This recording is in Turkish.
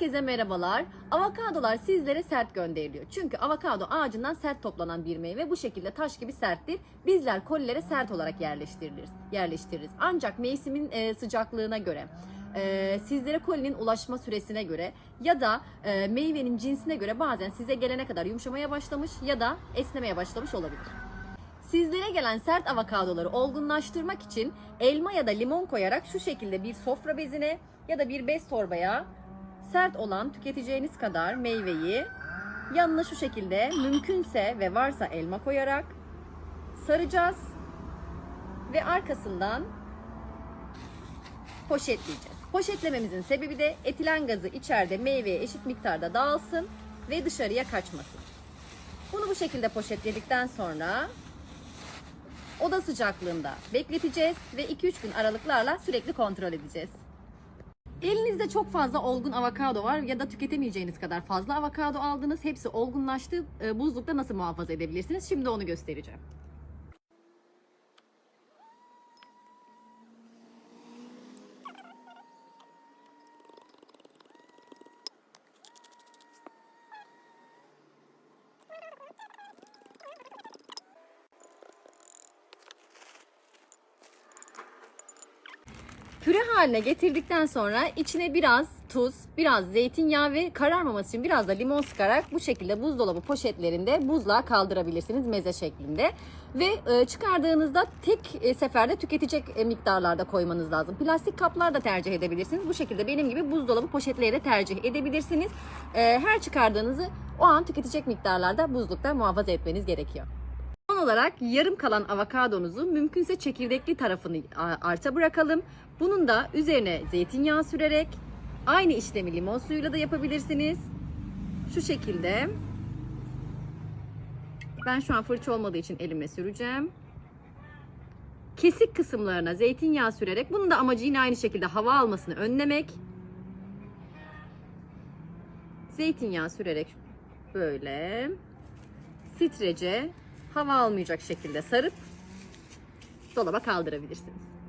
Herkese merhabalar. Avokadolar sizlere sert gönderiliyor. Çünkü avokado ağacından sert toplanan bir meyve bu şekilde taş gibi serttir. Bizler kolilere sert olarak yerleştiririz. yerleştiririz. Ancak mevsimin e, sıcaklığına göre e, sizlere kolinin ulaşma süresine göre ya da e, meyvenin cinsine göre bazen size gelene kadar yumuşamaya başlamış ya da esnemeye başlamış olabilir. Sizlere gelen sert avokadoları olgunlaştırmak için elma ya da limon koyarak şu şekilde bir sofra bezine ya da bir bez torbaya sert olan tüketeceğiniz kadar meyveyi yanına şu şekilde mümkünse ve varsa elma koyarak saracağız ve arkasından poşetleyeceğiz. Poşetlememizin sebebi de etilen gazı içeride meyveye eşit miktarda dağılsın ve dışarıya kaçmasın. Bunu bu şekilde poşetledikten sonra oda sıcaklığında bekleteceğiz ve 2-3 gün aralıklarla sürekli kontrol edeceğiz. Elinizde çok fazla olgun avokado var ya da tüketemeyeceğiniz kadar fazla avokado aldınız. Hepsi olgunlaştı. Ee, Buzlukta nasıl muhafaza edebilirsiniz? Şimdi onu göstereceğim. Püre haline getirdikten sonra içine biraz tuz, biraz zeytinyağı ve kararmaması için biraz da limon sıkarak bu şekilde buzdolabı poşetlerinde buzluğa kaldırabilirsiniz meze şeklinde. Ve e, çıkardığınızda tek e, seferde tüketecek e, miktarlarda koymanız lazım. Plastik kaplar da tercih edebilirsiniz. Bu şekilde benim gibi buzdolabı poşetleri de tercih edebilirsiniz. Her çıkardığınızı o an tüketecek miktarlarda buzlukta muhafaza etmeniz gerekiyor. Olarak yarım kalan avokadonuzu mümkünse çekirdekli tarafını arta bırakalım. Bunun da üzerine zeytinyağı sürerek aynı işlemi limon suyuyla da yapabilirsiniz. Şu şekilde. Ben şu an fırça olmadığı için elime süreceğim. Kesik kısımlarına zeytinyağı sürerek bunun da amacı yine aynı şekilde hava almasını önlemek. Zeytinyağı sürerek böyle sitrece hava almayacak şekilde sarıp dolaba kaldırabilirsiniz.